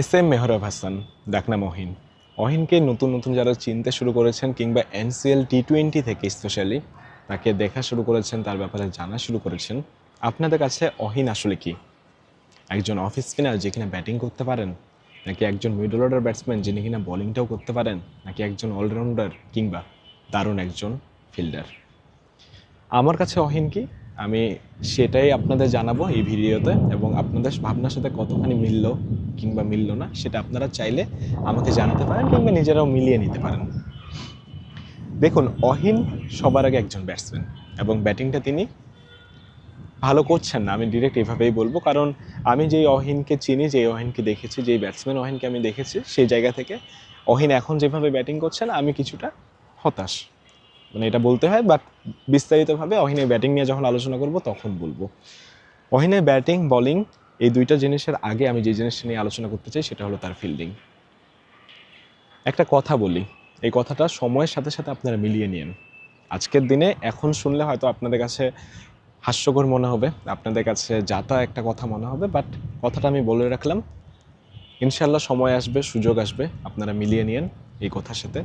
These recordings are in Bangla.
এস এম মেহরাব হাসান, ডাকনাম অহিন। অহিনকে নতুন নতুন যারা চিনতে শুরু করেছেন কিংবা এনসিএল টি টোয়েন্টি থেকে স্পেশালি, তাকে দেখা শুরু করেছেন, তার ব্যাপারে জানা শুরু করেছেন, আপনাদের কাছে অহিন আসলে কি? একজন অফ স্পিনার যে কিনা ব্যাটিং করতে পারেন, নাকি একজন মিডল অর্ডার ব্যাটসম্যান যিনি কিনা বোলিংটাও করতে পারেন, নাকি একজন অলরাউন্ডার কিংবা দারুণ একজন ফিল্ডার? আমার কাছে অহিন কি? আমি সেটাই আপনাদের জানাব এই ভিডিওতে এবং আপনাদের ভাবনার সাথে কতখানি মিলল কিংবা মিলল না, সেটা আপনারা চাইলে আমাকে জানাতে পারেন কিংবা নিজেরাও মিলিয়ে নিতে পারেন। দেখুন, অহিন সবার আগে একজন ব্যাটসম্যান এবং ব্যাটিংটা তিনি ভালো করছেন না, আমি ডিরেক্ট এভাবেই বলব। কারণ আমি যেই অহিনকে চিনি, যেই অহিনকে দেখেছি, যেই ব্যাটসম্যান অহিনকে আমি দেখেছি, সেই জায়গা থেকে অহিন এখন যেভাবে ব্যাটিং করছেন আমি কিছুটা হতাশ। মানে এটা বলতে হয় বাট বিস্তারিতভাবে অহিনের ব্যাটিং নিয়ে যখন আলোচনা করব, তখন বলব। অহিনের ব্যাটিং বলিং এই দুইটা জিনিসের আগে আমি যে জিনিসটা নিয়ে আলোচনা করতে চাই, সেটা হলো তার ফিল্ডিং একটা কথা বলি, এই কথাটা সময়ের সাথে সাথে আপনারা মিলিয়ে নিন। আজকের দিনে এখন শুনলে হয়তো আপনাদের কাছে হাস্যকর মনে হবে, আপনাদের কাছে যাতা একটা কথা মনে হবে বাট কথাটা আমি বলে রাখলাম ইনশাল্লাহ সময় আসবে, সুযোগ আসবে, আপনারা মিলিয়ে নিন এই কথার সাথে।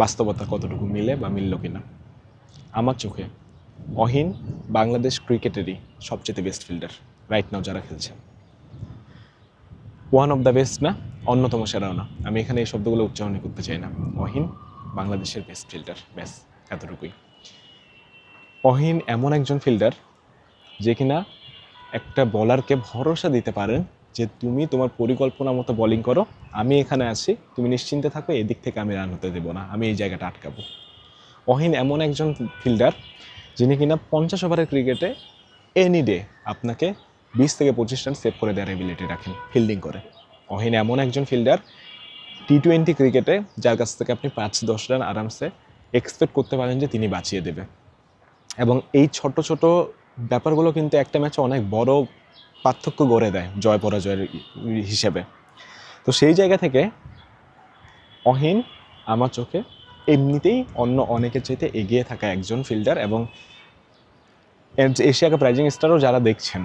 বাস্তবতা কতটুকু মিলে বা মিলল কিনা? আমার চোখে অহিন বাংলাদেশ ক্রিকেটেরই সবচেয়ে বেস্ট ফিল্ডার রাইট নাও যারা খেলছে। ওয়ান অফ দ্য বেস্ট না, অন্যতম সেরাও না। আমি এখানে এই শব্দগুলো উচ্চারণই করতে চাই না। অহিন, বাংলাদেশের বেস্ট ফিল্ডার ব্যাস, এতটুকুই। অহিন এমন একজন ফিল্ডার যে কিনা একটা বলারকে ভরসা দিতে পারেন যে তুমি তোমার পরিকল্পনা মতো বোলিং করো, আমি এখানে আছি, তুমি নিশ্চিন্তে থাকো, এদিক থেকে আমি রান হতে দেবো না, আমি এই জায়গাটা আটকাবো। অহিন এমন একজন ফিল্ডার যিনি কিনা পঞ্চাশ ওভারের ক্রিকেটে এনি ডে আপনাকে বিশ থেকে পঁচিশ রান সেভ করে দেওয়ার এবিলিটি রাখেন ফিল্ডিং করে। অহিন এমন একজন ফিল্ডার টি টোয়েন্টি ক্রিকেটে যার কাছ থেকে আপনি পাঁচ দশ রান আরামসে এক্সপেক্ট করতে পারেন যে তিনি বাঁচিয়ে দেবে। এবং এই ছোট ছোট ব্যাপারগুলো কিন্তু একটা ম্যাচে অনেক বড় পার্থক্য গড়ে দেয় জয় পরাজয়ের হিসেবে। তো সেই জায়গা থেকে অহিন আমার চোখে এমনিতেই অন্য অনেকের চাইতে এগিয়ে থাকা একজন ফিল্ডার এবং এশিয়া কাপ রাইজিং স্টারও যারা দেখছেন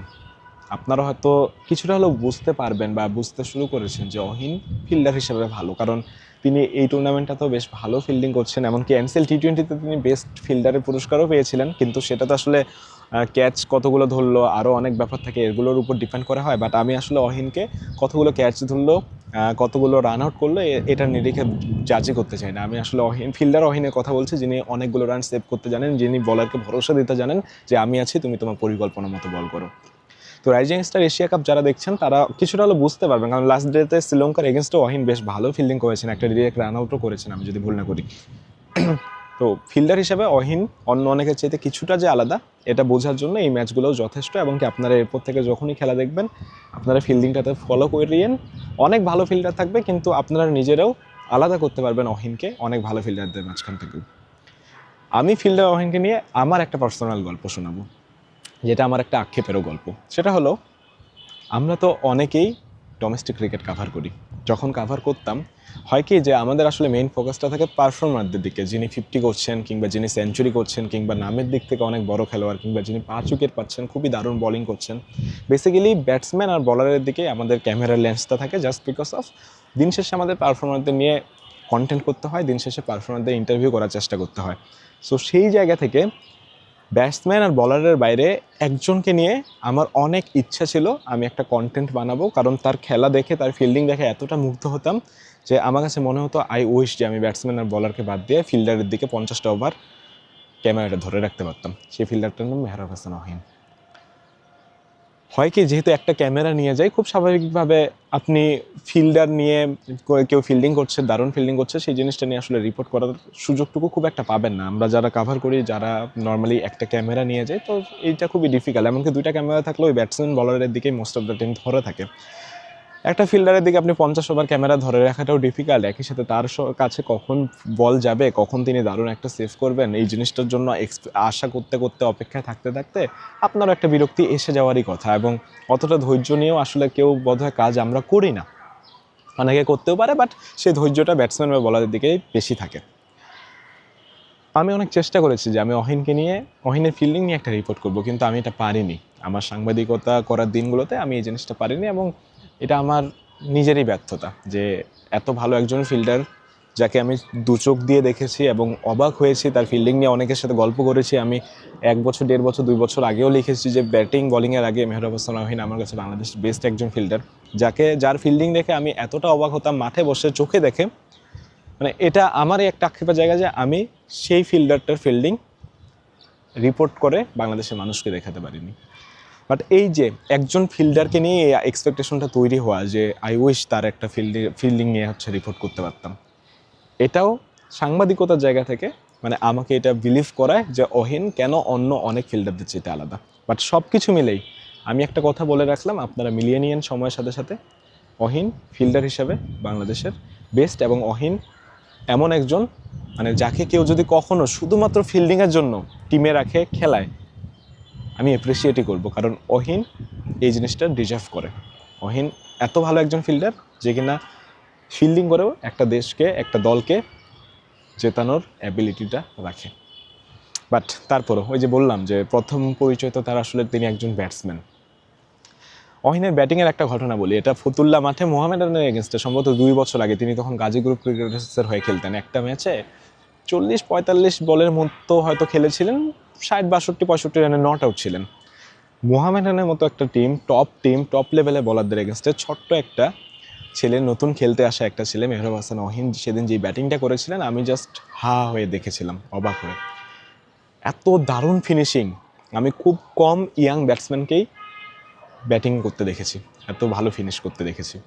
আপনারা হয়তো কিছুটা হলেও বুঝতে পারবেন বা বুঝতে শুরু করেছেন যে অহিন ফিল্ডার হিসেবে ভালো, কারণ তিনি এই টুর্নামেন্টটা তো বেশ ভালো ফিল্ডিং করছেন, এমনকি এনসিএল টি টোয়েন্টিতে তিনি বেস্ট ফিল্ডারের পুরস্কারও পেয়েছিলেন, কিন্তু সেটা তো আসলে ক্যাচ কতগুলো ধরলো আরও অনেক ব্যাপার থাকে, এগুলোর উপর ডিপেন্ড করা হয় বাট আমি আসলে অহিনকে কতগুলো ক্যাচ ধরলো কতগুলো রান আউট করল এটা নিরিখে জাজই করতে চাই না। আমি আসলে অহিন, ফিল্ডার অহিনের কথা বলছি, যিনি অনেকগুলো রান সেভ করতে জানেন, যিনি বলারকে ভরসা দিতে জানেন যে আমি আছি, তুমি তোমার পরিকল্পনা মতো বল করো। তো রাইজিং স্টার এশিয়া কাপ যারা দেখছেন, তারা কিছুটা হলো বুঝতে পারবেন। কারণ লাস্ট ডেতে শ্রীলঙ্কার এগেনস্টে অহিন বেশ ভালো ফিল্ডিং করেছেন। একটা ডিরেক্ট রান আউটও করেছেন, আমি যদি ভুল না করি। তো ফিল্ডার হিসেবে অহিন অন্য অনেকের চাইতে কিছুটা যে আলাদা, এটা বোঝার জন্য এই ম্যাচগুলোও যথেষ্ট এবং কি আপনারা এরপর থেকে যখনই খেলা দেখবেন, আপনারা ফিল্ডিংটাতে ফলো করে করিয়েন অনেক ভালো ফিল্ডার থাকবে, কিন্তু আপনারা নিজেরাও আলাদা করতে পারবেন অহিনকে অনেক ভালো ফিল্ডারদের মাঝখান থেকেও। আমি ফিল্ডার অহিনকে নিয়ে আমার একটা পার্সোনাল গল্প শোনাবো। যেটা আমার একটা আক্ষেপেরও গল্প। সেটা হলো, আমরা তো অনেকেই ডোমেস্টিক ক্রিকেট কাভার করি। যখন কাভার করতাম, হয় কি যে আমাদের আসলে মেইন ফোকাসটা থাকে পারফর্মারদের দিকে। যিনি ফিফটি করছেন কিংবা যিনি সেঞ্চুরি করছেন কিংবা নামের দিক থেকে অনেক বড় খেলোয়াড় কিংবা যিনি পাঁচ উইকেট পাচ্ছেন, খুবই দারুণ বোলিং করছেন। বেসিক্যালি ব্যাটসম্যান আর বলারের দিকে আমাদের ক্যামেরার লেন্সটা থাকে জাস্ট বিকজ অফ দিন শেষে আমাদের পারফর্মারদের নিয়ে কন্টেন্ট করতে হয়, দিন শেষে পারফর্মারদের ইন্টারভিউ করার চেষ্টা করতে হয়। সো সেই জায়গা থেকে ব্যাটসম্যান আর বলারের বাইরে একজনকে নিয়ে আমার অনেক ইচ্ছা ছিল আমি একটা কন্টেন্ট বানাবো। কারণ তার খেলা দেখে, তার ফিল্ডিং দেখে এতটা মুগ্ধ হতাম যে আমার কাছে মনে হতো আই উইশ যে আমি ব্যাটসম্যান আর বলারকে বাদ দিয়ে ফিল্ডারের দিকে পঞ্চাশটা ওভার ক্যামেরাটা ধরে রাখতে পারতাম। সেই ফিল্ডারটার নাম মেহরাব হাসান অহিন হয় কি, যেহেতু একটা ক্যামেরা নিয়ে যায় খুব স্বাভাবিকভাবে আপনি ফিল্ডার নিয়ে কেউ ফিল্ডিং করছে, দারুণ ফিল্ডিং করছে, সেই জিনিসটা নিয়ে আসলে রিপোর্ট করার সুযোগটুকু খুব একটা পাবেন না। আমরা যারা কাভার করি, যারা নর্মালি একটা ক্যামেরা নিয়ে যায়, তো এইটা খুবই ডিফিকাল্ট এমনকি দুইটা ক্যামেরা থাকলে ওই ব্যাটসম্যান বলারের দিকেই মোস্ট অফ দ্য টাইম ধরে থাকে। একটা ফিল্ডারের দিকে আপনি পঞ্চাশ ওভার ক্যামেরা ধরে রাখাটাও ডিফিকাল্ট একই সাথে তার কাছে কখন বল যাবে, কখন তিনি দারুণ একটা সেভ করবেন, এই জিনিসটার জন্য আশা করতে করতে, অপেক্ষায় থাকতে থাকতে আপনারও একটা বিরক্তি এসে যাওয়ারই কথা এবং অতটা ধৈর্য নিয়েও আসলে কেউ বোধহয় কাজ আমরা করি না। অনেকে করতেও পারে বাট সেই ধৈর্যটা ব্যাটসম্যান বা বলারের দিকেই বেশি থাকে। আমি অনেক চেষ্টা করেছি যে আমি অহিনকে নিয়ে, অহিনের ফিল্ডিং নিয়ে একটা রিপোর্ট করব, কিন্তু আমি এটা পারিনি। আমার সাংবাদিকতা করার দিনগুলোতে আমি এই জিনিসটা পারিনি এবং এটা আমার নিজেরই ব্যর্থতা যে এত ভালো একজন ফিল্ডার যাকে আমি দু চোখ দিয়ে দেখেছি এবং অবাক হয়েছি, তার ফিল্ডিং নিয়ে অনেকের সাথে গল্প করেছি। আমি এক বছর, দেড় বছর, দুই বছর আগেও লিখেছি যে ব্যাটিং বলিংয়ের আগে মেহরাব হাসান রহিন আমার কাছে বাংলাদেশের বেস্ট একজন ফিল্ডার যাকে যার ফিল্ডিং দেখে আমি এতটা অবাক হতাম, মাঠে বসে চোখে দেখে। মানে এটা আমারই একটা আক্ষেপের জায়গা যে আমি সেই ফিল্ডারটার ফিল্ডিং রিপোর্ট করে বাংলাদেশের মানুষকে দেখাতে পারিনি। বাট এই যে একজন ফিল্ডারকে নিয়ে এই এক্সপেকটেশনটা তৈরি হওয়া যে আই উইশ তার একটা ফিল্ডিং ফিল্ডিং নিয়ে হচ্ছে রিপোর্ট করতে পারতাম। এটাও সাংবাদিকতার জায়গা থেকে মানে আমাকে এটা বিলিভ করায় যে, অহিন, কেন অন্য অনেক ফিল্ডারদের চেয়ে আলাদা? বাট সব কিছু মিলেই আমি একটা কথা বলে রাখলাম আপনারা মিলিয়ে নিয়েন সময়ের সাথে সাথে, অহিন ফিল্ডার হিসাবে বাংলাদেশের বেস্ট এবং অহিন এমন একজন মানে যাকে কেউ যদি কখনো শুধুমাত্র ফিল্ডিংয়ের জন্য টিমে রাখে, খেলায়, আমি অ্যাপ্রিসিয়েটই করব। কারণ অহিন এই জিনিসটা ডিজার্ভ করে। অহিন এত ভালো একজন ফিল্ডার যে কিনা ফিল্ডিং করেও একটা দেশকে, একটা দলকে জেতানোর অ্যাবিলিটিটা রাখে। বাট তারপরও ওই যে বললাম যে প্রথম পরিচয় তো তার আসলে তিনি একজন ব্যাটসম্যান অহিনের ব্যাটিংয়ের একটা ঘটনা বলি। এটা ফতুল্লা মাঠে মোহামেডানের এগেনস্টে। সম্ভবত দুই বছর আগে তিনি তখন গাজী গ্রুপ ক্রিকেটার্সের হয়ে খেলতেন। একটা ম্যাচে চল্লিশ পঁয়তাল্লিশ বলের মতো হয়তো খেলেছিলেন ষাট বাষট্টি পঁয়ষট্টি রানে নট আউট ছিলেন মোহামেডানের মতো একটা টিম টপ টিম টপ লেভেলে বলারদের এগেনস্টে ছোট্ট একটা ছেলে, নতুন খেলতে আসা একটা ছেলে, মেহরাব হাসান অহিন, সেদিন যে ব্যাটিংটা করেছিলেন, আমি জাস্ট হা হয়ে দেখেছিলাম, অবাক হয়ে। এত দারুণ ফিনিশিং আমি খুব কম ইয়াং ব্যাটসম্যানকেই ব্যাটিং করতে দেখেছি, এত ভালো ফিনিশ করতে দেখেছি।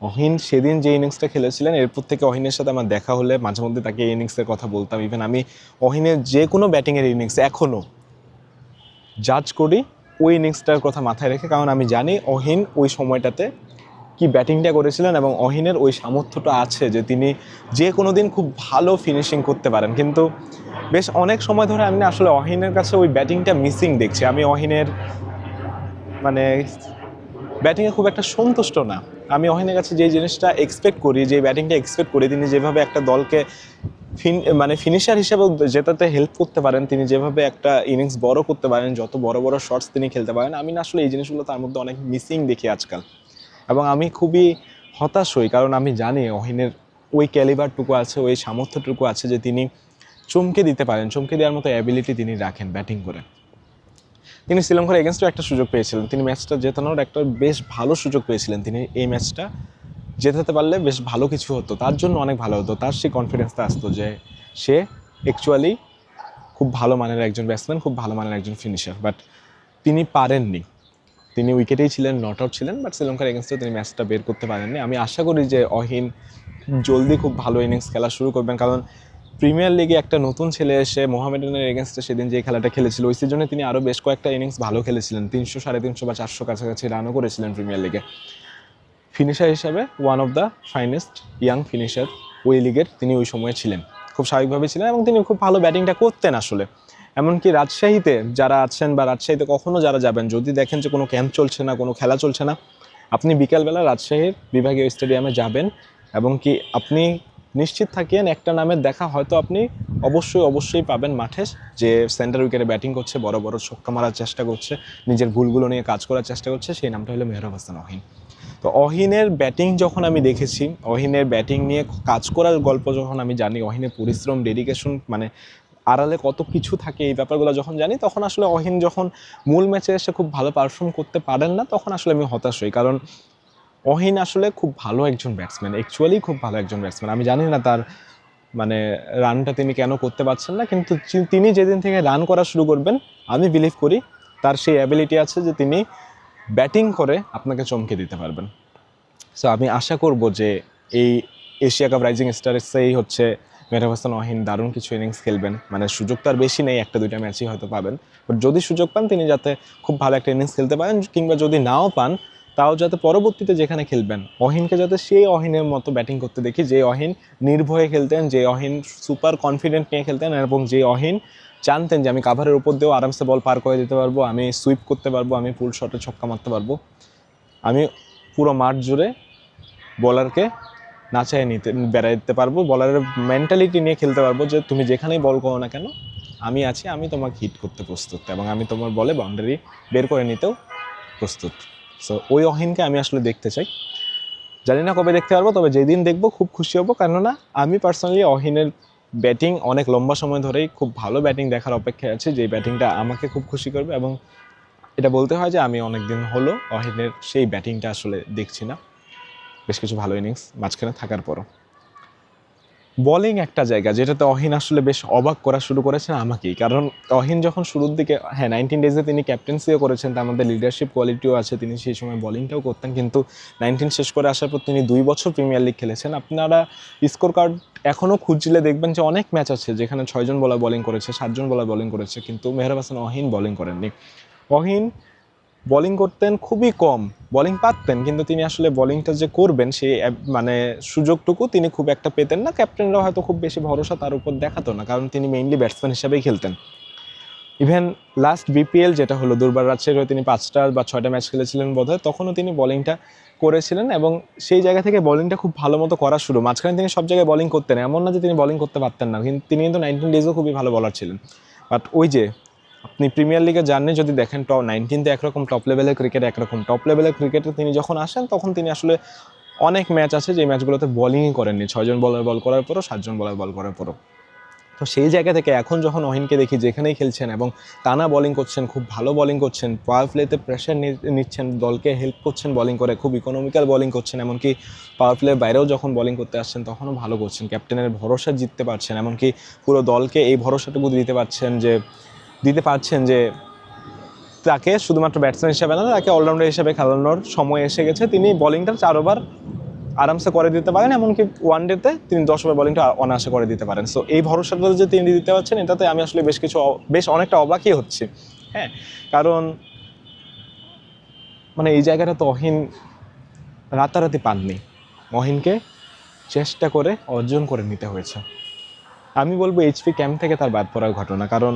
অহিন সেদিন যে ইনিংসটা খেলেছিলেন, এরপর থেকে অহিনের সাথে আমার দেখা হলে মাঝে মধ্যে তাকে ইনিংসের কথা বলতাম। ইভেন আমি অহিনের যে কোনো ব্যাটিংয়ের ইনিংস এখনও জাজ করি, ওই ইনিংসটার কথা মাথায় রেখে, কারণ আমি জানি অহিন ওই সময়টাতে কি ব্যাটিংটা করেছিলেন এবং অহিনের ওই সামর্থ্যটা আছে যে তিনি যে কোনো দিন খুব ভালো ফিনিশিং করতে পারেন। কিন্তু বেশ অনেক সময় ধরে আমি আসলে অহিনের কাছে ওই ব্যাটিংটা মিসিং দেখছি। আমি অহিনের মানে ব্যাটিংয়ে খুব একটা সন্তুষ্ট না। আমি অহিনের কাছে যে জিনিসটা এক্সপেক্ট করি যে ব্যাটিংটা এক্সপেক্ট করি, তিনি যেভাবে একটা দলকে ফিন মানে ফিনিশার হিসেবে জেতাতে হেল্প করতে পারেন, তিনি যেভাবে একটা ইনিংস বড় করতে পারেন, যত বড় বড় শটস তিনি খেলতে পারেন, আমি না আসলে এই জিনিসগুলো তার মধ্যে অনেক মিসিং দেখি আজকাল। এবং আমি খুবই হতাশ হই, কারণ আমি জানি অহিনের ওই ক্যালিবারটুকু আছে, ওই সামর্থ্যটুকু আছে যে তিনি চমকে দিতে পারেন, চমকে দেওয়ার মতো অ্যাবিলিটি তিনি রাখেন ব্যাটিং করে। তিনি শ্রীলঙ্কার এগেনস্টও একটা সুযোগ পেয়েছিলেন। তিনি ম্যাচটা জেতানোর একটা বেশ ভালো সুযোগ পেয়েছিলেন। তিনি এই ম্যাচটা জেতাতে পারলে বেশ ভালো কিছু হতো। তার জন্য অনেক ভালো হতো। তার সেই কনফিডেন্সটা আসতো যে সে অ্যাকচুয়ালি খুব ভালো মানের একজন ব্যাটসম্যান খুব ভালো মানের একজন ফিনিশার বাট তিনি পারেননি। তিনি উইকেটেই ছিলেন নট আউট ছিলেন বাট শ্রীলঙ্কার এগেনস্টেও তিনি ম্যাচটা বের করতে পারেননি। আমি আশা করি যে অহিন জলদি খুব ভালো ইনিংস খেলা শুরু করবেন। কারণ প্রিমিয়ার লিগে একটা নতুন ছেলে এসে মোহামেডানের এগেনস্টে সেদিন যে খেলাটা খেলেছিল, ওই সিজনে তিনি আরও বেশ কয়েকটা ইনিংস ভালো খেলেছিলেন। তিনশো, সাড়ে তিনশো বা চারশো কাছাকাছি রানও করেছিলেন প্রিমিয়ার লিগে ফিনিশার হিসাবে one of the finest young finisher ওই লিগের তিনি ওই সময়ে ছিলেন। খুব স্বাভাবিকভাবে ছিলেন এবং তিনি খুব ভালো ব্যাটিংটা করতেন আসলে। এমনকি রাজশাহীতে যারা আছেন বা রাজশাহীতে কখনো যারা যাবেন, যদি দেখেন যে কোনো ক্যাম্প চলছে না, কোনো খেলা চলছে না, আপনি বিকালবেলা রাজশাহীর বিভাগীয় স্টেডিয়ামে যাবেন এবং কি আপনি নিশ্চিত থাকিয়েন, একটা নামের দেখা হয়তো আপনি অবশ্যই অবশ্যই পাবেন মাঠে, যে সেন্টার উইকেটে ব্যাটিং করছে, বড় বড় ছক্কা মারার চেষ্টা করছে, নিজের ভুলগুলো নিয়ে কাজ করার চেষ্টা করছে, সেই নামটা হলো মেহরাব হাসান অহিন। তো অহিনের ব্যাটিং যখন আমি দেখেছি, অহিনের ব্যাটিং নিয়ে কাজ করার গল্প যখন আমি জানি, অহিনের পরিশ্রম ডেডিকেশন মানে আড়ালে কত কিছু থাকে এই ব্যাপারগুলো যখন জানি, তখন আসলে অহিন যখন মূল ম্যাচে এসে খুব ভালো পারফর্ম করতে পারেন না, তখন আসলে আমি হতাশ হই। কারণ অহিন আসলে খুব ভালো একজন ব্যাটসম্যান অ্যাকচুয়ালি খুব ভালো একজন ব্যাটসম্যান আমি জানি না তার মানে রানটা তিনি কেন করতে পারছেন না, কিন্তু তিনি যেদিন থেকে রান করা শুরু করবেন, আমি বিলিভ করি তার সেই অ্যাবিলিটি আছে যে তিনি ব্যাটিং করে আপনাকে চমকে দিতে পারবেন। সো আমি আশা করব যে এই এশিয়া কাপ রাইজিং স্টার্সেই হচ্ছে মেহরাব হাসান অহিন দারুণ কিছু ইনিংস খেলবেন। মানে সুযোগ তার বেশি নেই একটা দুইটা ম্যাচই হয়তো পাবেন। বাট যদি সুযোগ পান, তিনি যাতে খুব ভালো একটা ইনিংস খেলতে পারেন, কিংবা যদি নাও পান তাও যাতে পরবর্তীতে যেখানে খেলবেন। অহিনকে যাতে সেই অহিনের মতো ব্যাটিং করতে দেখি, যে অহিন নির্ভয়ে খেলতেন, যে অহিন সুপার কনফিডেন্ট নিয়ে খেলতেন এবং যে অহিন জানতেন যে আমি কাভারের উপর দিয়েও আরামসে বল পার করে দিতে পারব, আমি সুইপ করতে পারব, আমি ফুল শটে ছক্কা মারতে পারব। আমি পুরো মাঠ জুড়ে বলারকে নাচায় নিতে, বেড়াইতে পারব বলারের মেন্টালিটি নিয়ে খেলতে পারব যে তুমি যেখানেই বল করো না কেন, আমি আছি, আমি তোমাকে হিট করতে প্রস্তুত এবং আমি তোমার বলে বাউন্ডারি বের করে নিতেও প্রস্তুত। সো ওই অহিনকে আমি আসলে দেখতে চাই। জানি না কবে দেখতে পারব, তবে যেদিন দেখব খুব খুশি হব। কেননা আমি পার্সোনালি অহিনের ব্যাটিং অনেক লম্বা সময় ধরেই খুব ভালো ব্যাটিং দেখার অপেক্ষায় আছে যে ব্যাটিংটা আমাকে খুব খুশি করবে এবং এটা বলতে হয় যে আমি অনেক দিন হলো অহিনের সেই ব্যাটিংটা আসলে দেখছি না। বেশ কিছু ভালো ইনিংস মাঝখানে থাকার পরও। বোলিং একটা জায়গা যেটাতে অহিন আসলে বেশ অবাক করা শুরু করেছেন আমাকেই। কারণ অহিন যখন শুরুর দিকে হ্যাঁ নাইনটিন ডেজে তিনি ক্যাপ্টেন্সিও করেছেন, তার মধ্যে লিডারশিপ কোয়ালিটিও আছে, তিনি সেই সময় বোলিংটাও করতেন, কিন্তু নাইনটিন শেষ করে আসার পর তিনি দুই বছর প্রিমিয়ার লিগ খেলেছেন। আপনারা স্কোর কার্ড এখনও খুঁজলে দেখবেন যে অনেক ম্যাচ আছে, যেখানে ছয়জন বলার বলিং করেছে, সাতজন বলার বলিং করেছে, কিন্তু মেহরাব হাসান, অহিন বোলিং করেননি। অহিন বোলিং করতেন খুবই কম। বোলিং পারতেন, কিন্তু তিনি আসলে বোলিংটা যে করবেন সেই মানে সুযোগটুকু তিনি খুব একটা পেতেন না। ক্যাপ্টেনরা হয়তো খুব বেশি ভরসা তার উপর দেখাতো না, কারণ তিনি মেইনলি ব্যাটসম্যান হিসাবেই খেলতেন। ইভেন লাস্ট বিপিএল যেটা হলো, দুর্বার রাজশাহীর হয়ে তিনি পাঁচটা বা ছয়টা ম্যাচ খেলেছিলেন বোধহয়, তখনও তিনি বোলিংটা করেছিলেন এবং সেই জায়গা থেকে বোলিংটা খুব ভালো মতো করা শুরু। মাঝখানে তিনি সব জায়গায় বলিং করতেন, এমন না যে তিনি বোলিং করতে পারতেন না, কিন্তু তিনি কিন্তু নাইনটিন ডেজও খুবই ভালো বলার ছিলেন। বাট ওই যে আপনি প্রিমিয়ার লিগে জানলে যদি দেখেন টপ নাইনটিনতে একরকম টপ লেভেলের ক্রিকেট একরকম টপ লেভেলের ক্রিকেটে তিনি যখন আসেন, তখন তিনি আসলে অনেক ম্যাচ আছে যে ম্যাচগুলোতে বলিংই করেননি। ছয়জন বলার বল করার পরও সাতজন বলার বল করার পরও। তো সেই জায়গা থেকে এখন যখন অহিনকে দেখি, যেখানেই খেলছেন এবং টানা বোলিং করছেন, খুব ভালো বলিং করছেন পাওয়ার প্লেতে প্রেশার নিচ্ছেন, দলকে হেল্প করছেন বলিং করে, খুব ইকোনমিক্যাল বলিং করছেন, এমনকি পাওয়ার প্লের বাইরেও যখন বলিং করতে আসছেন, তখনও ভালো করছেন। ক্যাপ্টেনের ভরসা জিততে পারছেন, এমনকি পুরো দলকে এই ভরসাটুকু দিতে পারছেন যে দিতে পারছেন যে তাকে শুধুমাত্র ব্যাটসম্যান হিসেবে না, তাকে অলরাউন্ডার হিসেবে খেলানোর সময় এসে গেছে। তিনি বোলিংটা চার ওভার আরামসে করে দিতে পারেন, এমনকি ওয়ান ডেতে তিনি দশ ওভার বোলিংটা অনায়াসে করে দিতে পারেন। সো এই ভরসাটা যে তিনি দিতে পারছেন, এটাতে আমি আসলে বেশ কিছু বেশ অনেকটা অবাকই হচ্ছি। হ্যাঁ কারণ মানে এই জায়গাটা তো অহিন রাতারাতি পাননি। মহিনকে চেষ্টা করে অর্জন করে নিতে হয়েছে। আমি বলব এইচপি ক্যাম্প থেকে তার বাদ পড়ার ঘটনা, কারণ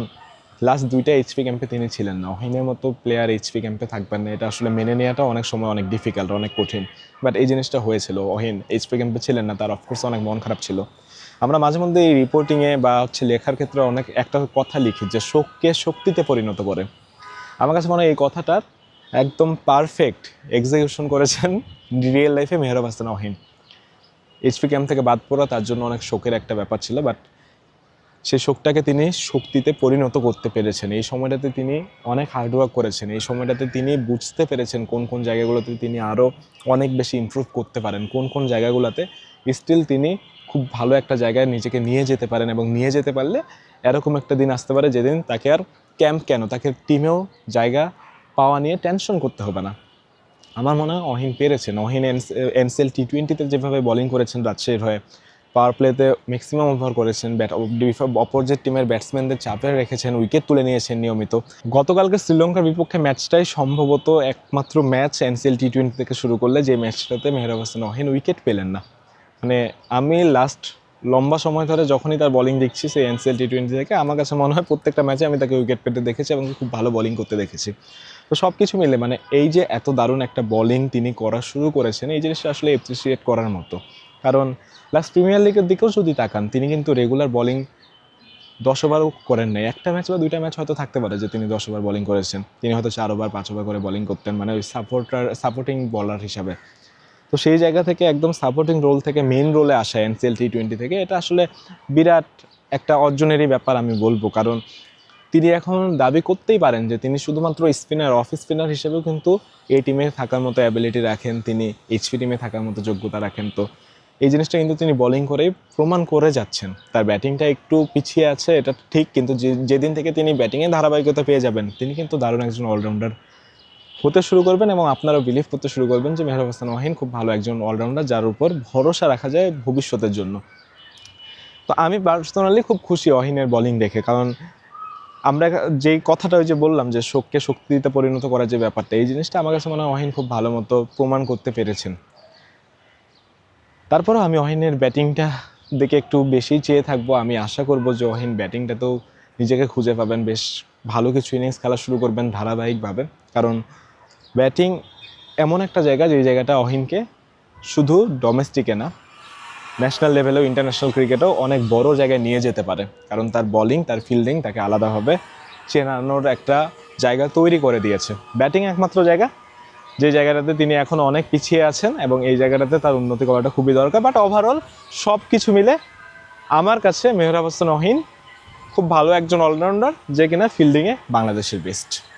লাস্ট দুইটা এইচপি ক্যাম্পে তিনি ছিলেন না। অহিনের মতো প্লেয়ার এইচপি ক্যাম্পে থাকবেন না। এটা আসলে মেনে নেওয়াটা অনেক সময় অনেক ডিফিকাল্ট অনেক কঠিন। বাট এই জিনিসটা হয়েছিল। অহিন এইচপি ক্যাম্পে ছিলেন না, তার অফকোর্স অনেক মন খারাপ ছিল। আমরা মাঝে মধ্যে এই রিপোর্টিংয়ে বা হচ্ছে লেখার ক্ষেত্রে অনেক একটা কথা লিখি যে শোককে শক্তিতে পরিণত করে। আমার কাছে মনে হয় এই কথাটার একদম পারফেক্ট এক্সিকিউশন করেছেন রিয়েল লাইফে মেহরাব হাসান অহিন এইচপি ক্যাম্প থেকে বাদ পড়া তার জন্য অনেক শোকের একটা ব্যাপার ছিল বাট সেই শোকটাকে তিনি শক্তিতে পরিণত করতে পেরেছেন। এই সময়টাতে তিনি অনেক হার্ডওয়ার্ক করেছেন। এই সময়টাতে তিনি বুঝতে পেরেছেন কোন কোন জায়গাগুলোতে তিনি আরও অনেক বেশি ইমপ্রুভ করতে পারেন। কোন কোন জায়গাগুলোতে স্টিল তিনি খুব ভালো একটা জায়গায় নিজেকে নিয়ে যেতে পারেন এবং নিয়ে যেতে পারলে এরকম একটা দিন আসতে পারে যেদিন তাকে আর ক্যাম্প কেন? তাকে টিমেও জায়গা পাওয়া নিয়ে টেনশন করতে হবে না। আমার মনে হয় অহিন পেরেছেন। অহিন এনসেল টি টোয়েন্টিতে যেভাবে বলিং করেছেন রাজশাহীর হয়ে পাওয়ার প্লেতে ম্যাক্সিমাম ওভার করেছেন ব্যাট অপোজিট টিমের ব্যাটসম্যানদের চাপে রেখেছেন উইকেট তুলে নিয়েছেন নিয়মিত। গতকালকে শ্রীলঙ্কার বিপক্ষে ম্যাচটাই সম্ভবত একমাত্র ম্যাচ এনসিএল টি টোয়েন্টি থেকে শুরু করলে যে ম্যাচটাতে মেহরাব হাসান অহিন উইকেট পেলেন না। মানে আমি লাস্ট লম্বা সময় ধরে যখনই তার বলিং দেখছি, সেই এনসিএল টি টোয়েন্টি থেকে আমার কাছে মনে হয় প্রত্যেকটা ম্যাচে আমি তাকে উইকেট পেতে দেখেছি এবং খুব ভালো বোলিং করতে দেখেছি। তো সব কিছু মিলে মানে এই যে এত দারুণ একটা বোলিং তিনি করা শুরু করেছেন, এই জিনিসটা আসলে অ্যাপ্রিসিয়েট করার মতো। কারণ লাস্ট প্রিমিয়ার লিগের দিকেও যদি তাকান, তিনি কিন্তু রেগুলার বোলিং দশ ওভারও করেন নাই। একটা ম্যাচ বা দুইটা ম্যাচ হয়তো থাকতে পারে যে তিনি দশ ওভার বোলিং করেছেন। তিনি হয়তো চার ওভার পাঁচ ওভার করে বলিং করতেন মানে ওই সাপোর্টার সাপোর্টিং বলার হিসাবে। তো সেই জায়গা থেকে একদম সাপোর্টিং রোল থেকে মেন রোলে আসা এনসিএল টি টোয়েন্টি থেকে, এটা আসলে বিরাট একটা অর্জনেরই ব্যাপার আমি বলব। কারণ তিনি এখন দাবি করতেই পারেন যে তিনি শুধুমাত্র স্পিনার অফ স্পিনার হিসেবেও কিন্তু এই টিমে থাকার মতো অ্যাবিলিটি রাখেন, তিনি এইচপি টিমে থাকার মতো যোগ্যতা রাখেন। তো এই জিনিসটা কিন্তু তিনি বোলিং করেই প্রমাণ করে যাচ্ছেন। তার ব্যাটিংটা একটু পিছিয়ে আছে, এটা ঠিক, কিন্তু যেদিন থেকে তিনি ব্যাটিংয়ে ধারাবাহিকতা পেয়ে যাবেন, তিনি কিন্তু দারুণ একজন অলরাউন্ডার হতে শুরু করবেন এবং আপনারাও বিলিভ করতে শুরু করবেন যে মেহরাব হাসান ওয়াহিন খুব ভালো একজন অলরাউন্ডার যার উপর ভরসা রাখা যায় ভবিষ্যতের জন্য। তো আমি পার্সোনালি খুব খুশি অহিনের বোলিং দেখে, কারণ আমরা যেই কথাটা ওই যে বললাম যে শোককে শক্তিতে পরিণত করার যে ব্যাপারটা, এই জিনিসটা আমার কাছে মনে হয় অহিন খুব ভালো মতো প্রমাণ করতে পেরেছেন। তারপরেও আমি অহিনের ব্যাটিংটা দেখে একটু বেশি চেয়ে থাকব। আমি আশা করব যে অহিন ব্যাটিংটাতেও নিজেকে খুঁজে পাবেন। বেশ ভালো কিছু ইনিংস খেলা শুরু করবেন ধারাবাহিকভাবে। কারণ ব্যাটিং এমন একটা জায়গা যে জায়গাটা অহিনকে শুধু ডোমেস্টিকে না ন্যাশনাল লেভেলেও ইন্টারন্যাশনাল ক্রিকেটেও অনেক বড় জায়গায় নিয়ে যেতে পারে। কারণ তার বোলিং তার ফিল্ডিং তাকে আলাদাভাবে চেনানোর একটা জায়গা তৈরি করে দিয়েছে। ব্যাটিং একমাত্র জায়গা। যে জায়গাটাতে তিনি এখন অনেক পিছিয়ে আছেন এবং এই জায়গাটাতে তার উন্নতি করাটা খুবই দরকার। বাট ওভারঅল সব কিছু মিলে আমার কাছে মেহরাব অহিন খুব ভালো একজন অলরাউন্ডার যে কিনা ফিল্ডিংয়ে বাংলাদেশের বেস্ট